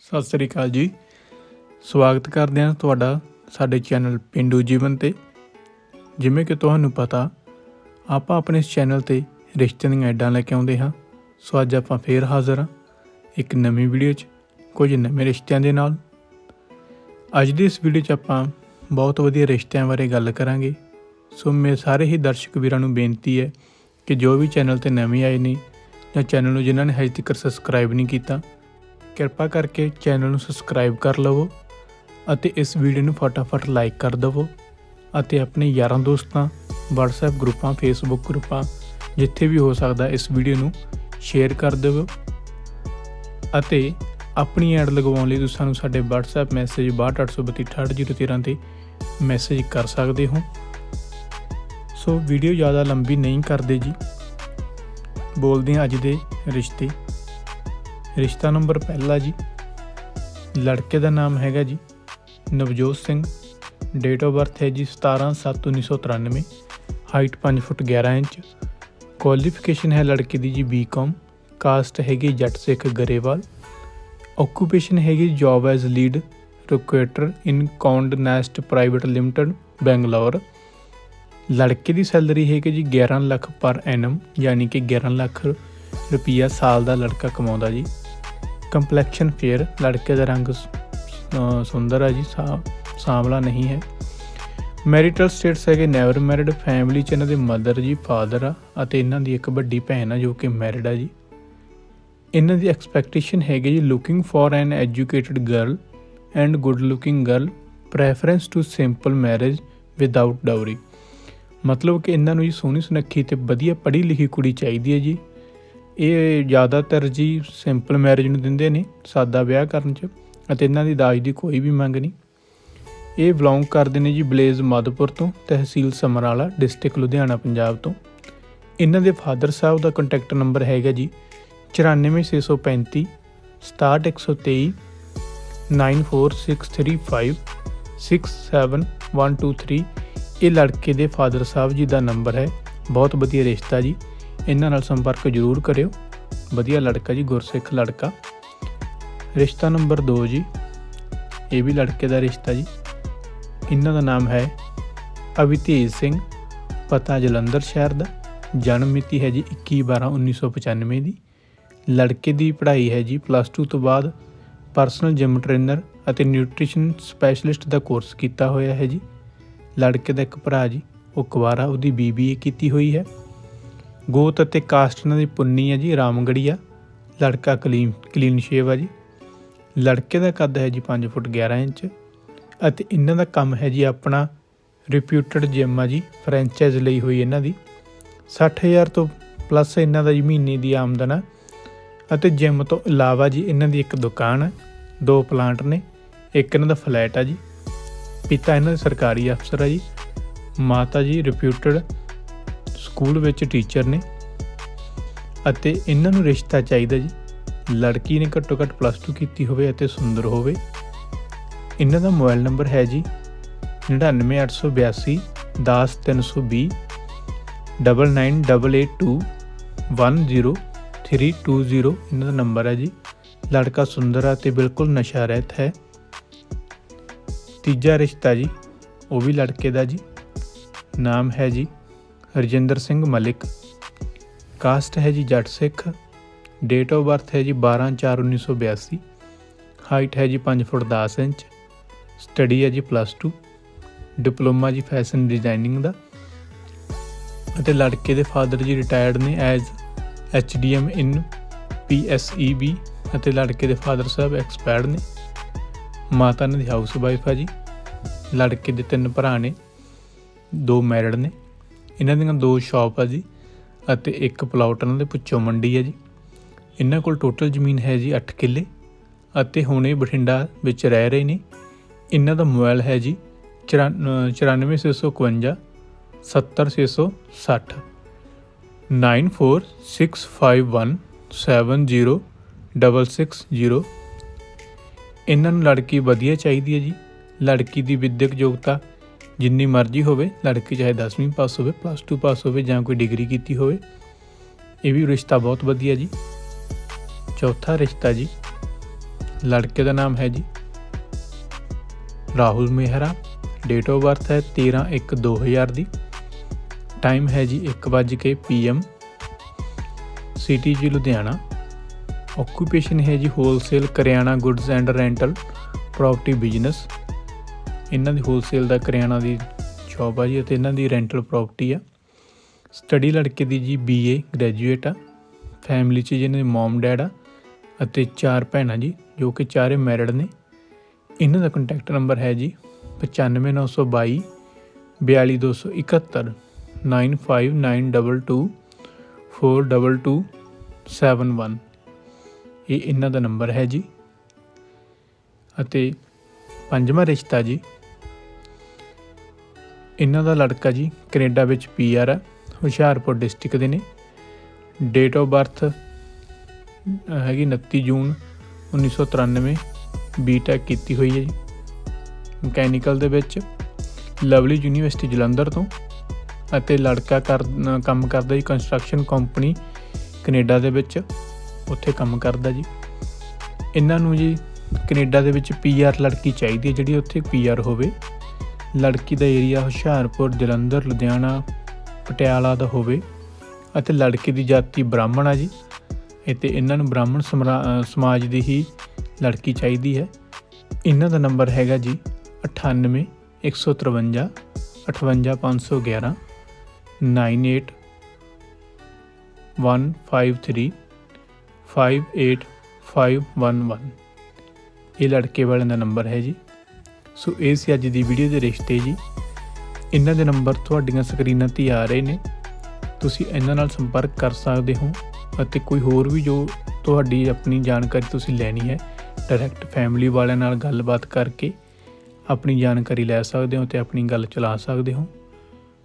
ਸਤਿ ਸ੍ਰੀ ਅਕਾਲ ਜੀ। ਸਵਾਗਤ ਕਰਦੇ ਹਾਂ ਤੁਹਾਡਾ ਸਾਡੇ ਚੈਨਲ ਪਿੰਡੂ ਜੀਵਨ ਤੇ। ਜਿਵੇਂ ਕਿ ਤੁਹਾਨੂੰ ਪਤਾ, ਆਪਾਂ ਆਪਣੇ ਇਸ ਚੈਨਲ ਤੇ ਰਿਸ਼ਤਿਆਂ ਦੀਆਂ ਐਡਾਂ ਲੈ ਕੇ ਆਉਂਦੇ ਹਾਂ। ਸੋ ਅੱਜ ਆਪਾਂ ਫੇਰ ਹਾਜ਼ਰ ਹਾਂ ਇੱਕ ਨਵੀਂ ਵੀਡੀਓ 'ਚ ਕੁਝ ਨਵੇਂ ਰਿਸ਼ਤਿਆਂ ਦੇ ਨਾਲ। ਅੱਜ ਦੀ ਇਸ ਵੀਡੀਓ 'ਚ ਆਪਾਂ ਬਹੁਤ ਵਧੀਆ ਰਿਸ਼ਤਿਆਂ ਬਾਰੇ ਗੱਲ ਕਰਾਂਗੇ। ਸੋ ਮੇਰੇ ਸਾਰੇ ਹੀ ਦਰਸ਼ਕ ਵੀਰਾਂ ਨੂੰ ਬੇਨਤੀ ਹੈ ਕਿ ਜੋ ਵੀ ਚੈਨਲ ਤੇ ਨਵੇਂ ਆਏ ਨੇ ਜਾਂ ਚੈਨਲ ਨੂੰ ਜਿਨ੍ਹਾਂ ਨੇ ਹਜੇ ਤੱਕ ਸਬਸਕ੍ਰਾਈਬ ਨਹੀਂ ਕੀਤਾ ਕਿਰਪਾ ਕਰਕੇ ਚੈਨਲ ਨੂੰ ਸਬਸਕ੍ਰਾਈਬ ਕਰ ਲਵੋ ਅਤੇ ਇਸ ਵੀਡੀਓ ਨੂੰ ਫਟਾਫਟ ਲਾਈਕ ਕਰ ਦਵੋ ਅਤੇ ਆਪਣੇ ਯਾਰਾਂ ਦੋਸਤਾਂ, WhatsApp ਗਰੁੱਪਾਂ, Facebook ਗਰੁੱਪਾਂ ਜਿੱਥੇ ਵੀ ਹੋ ਸਕਦਾ ਇਸ ਵੀਡੀਓ ਨੂੰ ਸ਼ੇਅਰ ਕਰ ਦਿਵੋ ਅਤੇ ਆਪਣੀ ਐਡ ਲਗਵਾਉਣ ਲਈ ਤੁਸੀਂ ਸਾਨੂੰ ਸਾਡੇ WhatsApp ਮੈਸੇਜ 6283268013 ਤੇ ਮੈਸੇਜ ਕਰ ਸਕਦੇ ਹੋ। ਸੋ ਵੀਡੀਓ ਜ਼ਿਆਦਾ ਲੰਬੀ ਨਹੀਂ ਕਰਦੇ ਜੀ। ਬੋਲਦੇ ਹਾਂ ਅੱਜ ਦੇ ਰਿਸ਼ਤੇ। ਰਿਸ਼ਤਾ ਨੰਬਰ ਪਹਿਲਾ ਜੀ। ਲੜਕੇ ਦਾ ਨਾਮ ਹੈਗਾ ਜੀ Navjot Singh. Date of birth ਹੈ ਜੀ 17/7/1993 ਹਾਈਟ 5 ਫੁੱਟ 11 ਇੰਚ। ਕੁਆਲੀਫਿਕੇਸ਼ਨ ਹੈ ਲੜਕੇ ਦੀ ਜੀ ਬੀਕਾਮ ਕਾਸਟ ਹੈਗੀ ਜੱਟ ਸਿੱਖ ਗਰੇਵਾਲ। ਓਕੂਪੇਸ਼ਨ ਹੈਗੀ job as lead recruiter in Conde Nast private limited Bangalore ਲੜਕੇ ਦੀ ਸੈਲਰੀ ਹੈਗੀ ਜੀ 11 ਲੱਖ ਪਰ ਐਨਮ ਯਾਨੀ ਕਿ 11 ਲੱਖ ਰੁਪਈਆ ਸਾਲ ਦਾ ਲੜਕਾ ਕਮਾਉਂਦਾ ਜੀ। ਕੰਪਲੈਕਸ਼ਨ ਫੇਅਰ ਲੜਕੇ ਦਾ ਰੰਗ ਸੁੰਦਰ ਹੈ ਜੀ, ਸਾ- ਸਾਂਵਲਾ ਨਹੀਂ ਹੈ। ਮੈਰਿਟਲ ਸਟੇਟਸ ਹੈਗੇ ਨੈਵਰ ਮੈਰਿਡ ਫੈਮਿਲੀ ਚ ਇਹਨਾਂ ਦੇ ਮਦਰ ਜੀ ਫਾਦਰ ਆ, ਅਤੇ ਇਹਨਾਂ ਦੀ ਇੱਕ ਵੱਡੀ ਭੈਣ ਆ ਜੋ ਕਿ ਮੈਰਿਡ ਆ ਜੀ। ਇਹਨਾਂ ਦੀ ਐਕਸਪੈਕਟੇਸ਼ਨ ਹੈਗੀ ਜੀ looking for an educated girl and good looking girl preference to simple marriage without dowry ਮਤਲਬ ਕਿ ਇਹਨਾਂ ਨੂੰ ਜੀ ਸੋਹਣੀ ਸੁਨੱਖੀ ਤੇ ਵਧੀਆ ਪੜ੍ਹੀ ਲਿਖੀ ਕੁੜੀ ਚਾਹੀਦੀ ਹੈ ਜੀ। ਇਹ ਜ਼ਿਆਦਾਤਰ ਜੀ ਸਿੰਪਲ ਮੈਰਿਜ ਨੂੰ ਦਿੰਦੇ ਨੇ, ਸਾਦਾ ਵਿਆਹ ਕਰਨ 'ਚ, ਅਤੇ ਇਹਨਾਂ ਦੀ ਦਾਜ ਦੀ ਕੋਈ ਵੀ ਮੰਗ ਨਹੀਂ। ਇਹ ਬਿਲੋਂਗ ਕਰਦੇ ਨੇ ਜੀ ਬਲੇਜ਼ ਮਧੂਪੁਰ ਤੋਂ, ਤਹਿਸੀਲ ਸਮਰਾਲਾ, ਡਿਸਟ੍ਰਿਕਟ ਲੁਧਿਆਣਾ, ਪੰਜਾਬ ਤੋਂ। ਇਹਨਾਂ ਦੇ ਫਾਦਰ ਸਾਹਿਬ ਦਾ ਕੰਟੈਕਟ ਨੰਬਰ ਹੈਗਾ ਜੀ 94635 67123 94635 67123 ਇਹ ਲੜਕੇ ਦੇ ਫਾਦਰ ਸਾਹਿਬ ਜੀ ਦਾ ਨੰਬਰ ਹੈ। ਬਹੁਤ ਵਧੀਆ ਰਿਸ਼ਤਾ ਜੀ। ਇਹਨਾਂ ਨਾਲ ਸੰਪਰਕ ਜ਼ਰੂਰ ਕਰਿਓ। ਵਧੀਆ ਲੜਕਾ ਜੀ, ਗੁਰਸਿੱਖ ਲੜਕਾ। ਰਿਸ਼ਤਾ ਨੰਬਰ 2 ਜੀ। ਇਹ ਵੀ ਲੜਕੇ ਦਾ ਰਿਸ਼ਤਾ ਜੀ। ਇਹਨਾਂ ਦਾ ਨਾਮ ਹੈ ਅਵਿਤੇਜ ਸਿੰਘ। ਪਤਾ ਜਲੰਧਰ ਸ਼ਹਿਰ ਦਾ। ਜਨਮ ਮਿਤੀ ਹੈ ਜੀ 21/12/1995 ਦੀ। ਲੜਕੇ ਦੀ ਪੜ੍ਹਾਈ ਹੈ ਜੀ ਪਲੱਸ 2 ਤੋਂ ਬਾਅਦ। ਪਰਸਨਲ ਜਿਮ ਟ੍ਰੇਨਰ ਅਤੇ ਨਿਊਟ੍ਰੀਸ਼ਨ ਸਪੈਸ਼ਲਿਸਟ ਦਾ ਕੋਰਸ ਕੀਤਾ ਹੋਇਆ ਹੈ ਜੀ। ਲੜਕੇ ਦਾ ਇੱਕ ਭਰਾ ਜੀ, ਉਹ ਕੁਵਾਰਾ, ਉਹਦੀ ਬੀਬੀਏ ਕੀਤੀ ਹੋਈ ਹੈ। ਗੋਤ ਅਤੇ ਕਾਸਟ ਇਹਨਾਂ ਦੀ ਪੁੰਨੀ ਹੈ ਜੀ ਰਾਮਗੜੀਆ ਲੜਕਾ ਕਲੀਨ ਕਲੀਨ ਸ਼ੇਵ ਹੈ ਜੀ। ਲੜਕੇ ਦਾ ਕੱਦ ਹੈ ਜੀ 5 ਫੁੱਟ 11 ਇੰਚ ਅਤੇ ਇਹਨਾਂ ਦਾ ਕੰਮ ਹੈ ਜੀ ਆਪਣਾ ਰਿਪਿਊਟਡ ਜਿਮ ਆ ਜੀ ਫਰੈਂਚਾਈਜ਼ ਲਈ ਹੋਈ ਇਹਨਾਂ ਦੀ। 60000 ਤੋਂ ਪਲੱਸ ਇਹਨਾਂ ਦਾ ਜੀ ਮਹੀਨੇ ਦੀ ਆਮਦਨ ਆ ਅਤੇ ਜਿਮ ਤੋਂ ਇਲਾਵਾ ਜੀ ਇਹਨਾਂ ਦੀ ਇੱਕ ਦੁਕਾਨ ਹੈ ਦੋ ਪਲਾਂਟ ਨੇ, ਇੱਕ ਇਹਨਾਂ ਦਾ ਫਲੈਟ ਆ ਜੀ। ਪਿਤਾ ਇਹਨਾਂ ਦੇ ਸਰਕਾਰੀ ਅਫਸਰ ਆ ਜੀ। ਮਾਤਾ ਜੀ ਰਿਪਿਊਟਡ ਸਕੂਲ ਵਿੱਚ ਟੀਚਰ ਨੇ ਅਤੇ ਇਹਨਾਂ ਨੂੰ ਰਿਸ਼ਤਾ ਚਾਹੀਦਾ ਜੀ। ਲੜਕੀ ਨੇ ਘੱਟੋ ਘੱਟ ਪਲੱਸ 2 ਕੀਤੀ ਹੋਵੇ ਅਤੇ ਸੁੰਦਰ ਹੋਵੇ। ਇਹਨਾਂ ਦਾ ਮੋਬਾਈਲ ਨੰਬਰ ਹੈ ਜੀ 99882 10320 9988210320 ਇਹਨਾਂ ਦਾ ਨੰਬਰ ਹੈ ਜੀ। ਲੜਕਾ ਸੁੰਦਰ ਹੈ ਤੇ ਬਿਲਕੁਲ ਨਸ਼ਾ ਰਹਿਤ ਹੈ। ਤੀਜਾ ਰਿਸ਼ਤਾ ਜੀ, ਉਹ ਵੀ ਲੜਕੇ ਦਾ ਜੀ। ਨਾਮ ਹੈ ਜੀ ਰਜਿੰਦਰ ਸਿੰਘ ਮਲਿਕ। ਕਾਸਟ ਹੈ ਜੀ ਜੱਟ ਸਿੱਖ। ਡੇਟ ਆਫ ਬਰਥ ਹੈ ਜੀ 12/4/1982 ਹਾਈਟ ਹੈ ਜੀ 5 ਫੁੱਟ 10 ਇੰਚ। ਸਟੱਡੀ ਹੈ ਜੀ ਪਲੱਸ 2 ਡਿਪਲੋਮਾ ਜੀ ਫੈਸ਼ਨ ਡਿਜ਼ਾਈਨਿੰਗ ਦਾ। ਅਤੇ ਲੜਕੇ ਦੇ ਫਾਦਰ ਜੀ ਰਿਟਾਇਰਡ ਨੇ ਐਜ਼ ਐਚਡੀਐਮ ਇਨ ਪੀਐਸਈਬੀ ਅਤੇ ਲੜਕੇ ਦੇ ਫਾਦਰ ਸਾਹਿਬ ਐਕਸਪਾਇਰਡ ਨੇ। ਮਾਤਾ ਨੇ ਦੀ ਹਾਊਸ ਵਾਈਫ ਆ ਜੀ। ਲੜਕੇ ਦੇ ਤਿੰਨ ਭਰਾ ਨੇ। ਦੋ ਮੈਰਿਡ ਨੇ। ਇਹਨਾਂ ਦੀਆਂ ਦੋ ਸ਼ਾਪ ਆ ਜੀ ਅਤੇ ਇੱਕ ਪਲਾਟ ਇਹਨਾਂ ਦੇ ਪੁੱਛੋ ਮੰਡੀ ਹੈ ਜੀ। ਇਹਨਾਂ ਕੋਲ ਟੋਟਲ ਜ਼ਮੀਨ ਹੈ ਜੀ 8 ਕਿੱਲੇ ਅਤੇ ਹੁਣ ਇਹ ਬਠਿੰਡਾ ਵਿੱਚ ਰਹਿ ਰਹੇ ਨੇ। ਇਹਨਾਂ ਦਾ ਮੋਬਾਈਲ ਹੈ ਜੀ 94651 70660 9465170660 ਇਹਨਾਂ ਨੂੰ ਲੜਕੀ ਵਧੀਆ ਚਾਹੀਦੀ ਹੈ ਜੀ। ਲੜਕੀ ਦੀ ਵਿਦਿਅਕ ਯੋਗਤਾ ਜਿੰਨੀ ਮਰਜ਼ੀ ਹੋਵੇ, ਲੜਕੀ ਚਾਹੇ 10ਵੀਂ ਪਾਸ ਹੋਵੇ ਪਲੱਸ 2 ਪਾਸ ਹੋਵੇ ਜਾਂ ਕੋਈ ਡਿਗਰੀ ਕੀਤੀ ਹੋਵੇ, ਇਹ ਵੀ ਰਿਸ਼ਤਾ ਬਹੁਤ ਵਧੀਆ ਜੀ। ਚੌਥਾ ਰਿਸ਼ਤਾ ਜੀ, ਲੜਕੇ ਦਾ ਨਾਮ ਹੈ ਜੀ Rahul Mehra date of birth ਹੈ 13/1/2000 ਦੀ ਟਾਈਮ ਹੈ ਜੀ 1:00 ਪੀਐਮ ਸਿਟੀ ਜੀ ਲੁਧਿਆਣਾ। ਓਕੂਪੇਸ਼ਨ ਹੈ ਜੀ wholesale ਕਰਿਆਣਾ goods and rental property business ਇਹਨਾਂ ਦੀ ਹੋਲਸੇਲ ਦਾ ਕਰਿਆਣਾ ਦੀ ਸ਼ਾਪ ਆ ਜੀ ਅਤੇ ਇਹਨਾਂ ਦੀ ਰੈਂਟਲ ਪ੍ਰਾਪਰਟੀ ਆ ਸਟੱਡੀ ਲੜਕੇ ਦੀ ਜੀ ਬੀਏ ਗ੍ਰੈਜੂਏਟ ਆ ਫੈਮਿਲੀ 'ਚ ਜਿਹਨਾਂ ਦੇ ਮਮ ਡੈਡ ਆ ਅਤੇ ਚਾਰ ਭੈਣਾਂ ਜੀ ਜੋ ਕਿ ਚਾਰੇ ਮੈਰਿਡ ਨੇ ਇਹਨਾਂ ਦਾ ਕੰਟੈਕਟ ਨੰਬਰ ਹੈ ਜੀ 95922 42271 9592 42271 ਇਹ ਇਹਨਾਂ ਦਾ ਨੰਬਰ ਹੈ ਜੀ ਅਤੇ ਪੰਜਵਾਂ ਰਿਸ਼ਤਾ ਜੀ ਇਹਨਾਂ ਦਾ ਲੜਕਾ ਜੀ ਕੈਨੇਡਾ ਵਿੱਚ ਪੀਆਰ ਹੈ, ਹੁਸ਼ਿਆਰਪੁਰ ਡਿਸਟ੍ਰਿਕਟ ਦੇ ਨੇ। ਡੇਟ ਆਫ ਬਰਥ ਹੈਗੀ 29 ਜੂਨ 1993 ਬੀਟੈਕ ਕੀਤੀ ਹੋਈ ਹੈ ਜੀ। ਮਕੈਨੀਕਲ ਦੇ ਵਿੱਚ ਲਵਲੀ ਯੂਨੀਵਰਸਿਟੀ ਜਲੰਧਰ ਤੋਂ ਅਤੇ ਲੜਕਾ ਕਰ, ਕੰਮ ਕਰਦਾ ਜੀ ਕੰਸਟਰਕਸ਼ਨ ਕੰਪਨੀ ਕੈਨੇਡਾ ਦੇ ਵਿੱਚ, ਉੱਥੇ ਕੰਮ ਕਰਦਾ ਜੀ। ਇਹਨਾਂ ਨੂੰ ਜੀ ਕੈਨੇਡਾ ਦੇ ਵਿੱਚ ਪੀਆਰ ਲੜਕੀ ਚਾਹੀਦੀ ਹੈ ਜਿਹੜੀ ਉੱਥੇ ਪੀਆਰ ਹੋਵੇ। ਲੜਕੀ ਦਾ ਏਰੀਆ ਹੁਸ਼ਿਆਰਪੁਰ, ਜਲੰਧਰ, ਲੁਧਿਆਣਾ, ਪਟਿਆਲਾ ਦਾ ਹੋਵੇ ਅਤੇ ਲੜਕੇ ਦੀ ਜਾਤੀ ਬ੍ਰਾਹਮਣ ਆ ਜੀ। ਅਤੇ ਇਹਨਾਂ ਨੂੰ ਬ੍ਰਾਹਮਣ ਸਮਰਾ- ਸਮਾਜ ਦੀ ਹੀ ਲੜਕੀ ਚਾਹੀਦੀ ਹੈ। ਇਹਨਾਂ ਦਾ ਨੰਬਰ ਹੈਗਾ ਜੀ 98 153 58511 98 153 58511 ਇਹ ਲੜਕੇ ਵਾਲਿਆਂ ਦਾ ਨੰਬਰ ਹੈ ਜੀ। ਸੋ ਇਹ ਸੀ ਅੱਜ ਦੀ ਵੀਡੀਓ ਦੇ ਰਿਸ਼ਤੇ ਜੀ। ਇਹਨਾਂ ਦੇ ਨੰਬਰ ਤੁਹਾਡੀਆਂ ਸਕਰੀਨਾਂ ਤੇ ਆ ਰਹੇ ਨੇ। ਤੁਸੀਂ ਇਹਨਾਂ ਨਾਲ ਸੰਪਰਕ ਕਰ ਸਕਦੇ ਹੋ ਅਤੇ ਕੋਈ ਹੋਰ ਵੀ ਜੋ ਤੁਹਾਡੀ ਆਪਣੀ ਜਾਣਕਾਰੀ ਤੁਸੀਂ ਲੈਣੀ ਹੈ ਡਾਇਰੈਕਟ ਫੈਮਿਲੀ ਵਾਲਿਆਂ ਨਾਲ ਗੱਲਬਾਤ ਕਰਕੇ ਆਪਣੀ ਜਾਣਕਾਰੀ ਲੈ ਸਕਦੇ ਹੋ ਤੇ ਆਪਣੀ ਗੱਲ ਚਲਾ ਸਕਦੇ ਹੋ।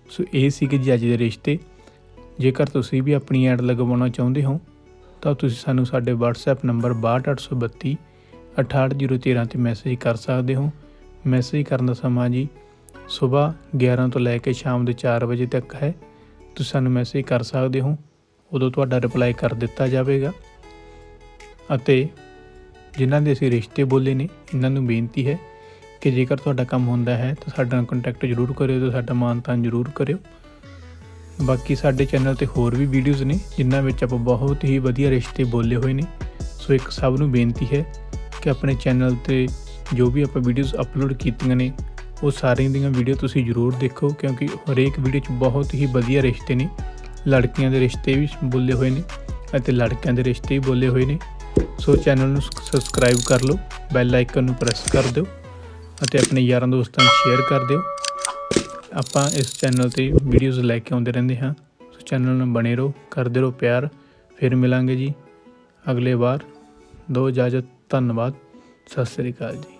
ਸੋ ਇਹ ਸੀ ਕਿ ਜੀ ਅੱਜ ਦੇ ਰਿਸ਼ਤੇ। ਜੇਕਰ ਤੁਸੀਂ ਵੀ ਆਪਣੀ ਐਡ ਲਗਵਾਉਣਾ ਚਾਹੁੰਦੇ ਹੋ, ਤਾਂ ਤੁਸੀਂ ਸਾਨੂੰ ਸਾਡੇ WhatsApp ਨੰਬਰ 62832 68013 ਤੇ ਮੈਸੇਜ ਕਰ ਸਕਦੇ ਹੋ। ਮੈਸੇਜ ਕਰਨ ਦਾ ਸਮਾਂ ਜੀ ਸਵੇਰ 11 ਤੋਂ ਲੈ ਕੇ ਸ਼ਾਮ ਦੇ 4 ਵਜੇ ਤੱਕ ਹੈ। ਤੁਸੀਂ ਸਾਨੂੰ ਮੈਸੇਜ ਕਰ ਸਕਦੇ ਹੋ। ਉਦੋਂ ਤੁਹਾਡਾ ਰਿਪਲਾਈ ਕਰ ਦਿੱਤਾ ਜਾਵੇਗਾ। ਅਤੇ ਜਿਨ੍ਹਾਂ ਦੇ ਅਸੀਂ ਰਿਸ਼ਤੇ ਬੋਲੇ ਨੇ ਇਹਨਾਂ ਨੂੰ ਬੇਨਤੀ ਹੈ ਕਿ ਜੇਕਰ ਤੁਹਾਡਾ ਕੰਮ ਹੁੰਦਾ ਹੈ, ਤਾਂ ਸਾਡੇ ਨਾਲ ਕੰਟੈਕਟ ਜ਼ਰੂਰ ਕਰਿਓ ਤੇ ਸਾਡਾ ਮਾਨਤਾਨ ਜ਼ਰੂਰ ਕਰਿਓ। ਬਾਕੀ ਸਾਡੇ ਚੈਨਲ ਤੇ ਹੋਰ ਵੀ ਵੀਡੀਓਜ਼ ਨੇ, ਜਿਨ੍ਹਾਂ ਵਿੱਚ ਆਪਾਂ ਬਹੁਤ ਹੀ ਵਧੀਆ ਰਿਸ਼ਤੇ ਬੋਲੇ ਹੋਏ ਨੇ। ਸੋ ਇੱਕ ਸਭ ਨੂੰ ਬੇਨਤੀ ਹੈ ਕਿ ਆਪਣੇ ਚੈਨਲ ਤੇ ਜੋ ਵੀ ਆਪਾਂ ਵੀਡੀਓਜ਼ ਅਪਲੋਡ ਕੀਤੀਆਂ ਨੇ, ਉਹ ਸਾਰੀਆਂ ਦੀਆਂ ਵੀਡੀਓ ਤੁਸੀਂ ਜ਼ਰੂਰ ਦੇਖੋ, ਕਿਉਂਕਿ ਹਰੇਕ ਵੀਡੀਓ 'ਚ ਬਹੁਤ ਹੀ ਵਧੀਆ ਰਿਸ਼ਤੇ ਨੇ। ਲੜਕੀਆਂ ਦੇ ਰਿਸ਼ਤੇ ਵੀ ਬੋਲੇ ਹੋਏ ਨੇ ਅਤੇ ਲੜਕਿਆਂ ਦੇ ਰਿਸ਼ਤੇ ਵੀ ਬੋਲੇ ਹੋਏ ਨੇ। ਸੋ ਚੈਨਲ ਨੂੰ ਸਬਸਕ੍ਰਾਈਬ ਕਰ ਲਓ ਬੈਲ ਆਈਕਨ ਨੂੰ ਪ੍ਰੈਸ ਕਰ ਦਿਓ ਅਤੇ ਆਪਣੇ ਯਾਰਾਂ ਦੋਸਤਾਂ ਨੂੰ ਸ਼ੇਅਰ ਕਰ ਦਿਓ। ਆਪਾਂ ਇਸ ਚੈਨਲ ਤੇ ਵੀਡੀਓਜ਼ ਲੈ ਕੇ ਆਉਂਦੇ ਰਹਿੰਦੇ ਹਾਂ। ਸੋ ਚੈਨਲ ਨੂੰ ਬਣੇ ਰਹੋ, ਕਰਦੇ ਰਹੋ ਪਿਆਰ। ਫਿਰ ਮਿਲਾਂਗੇ ਜੀ ਅਗਲੇ ਵਾਰ। ਦੋ ਇਜਾਜ਼ਤ, ਧੰਨਵਾਦ। ਸਤਿ ਸ੍ਰੀ ਅਕਾਲ ਜੀ।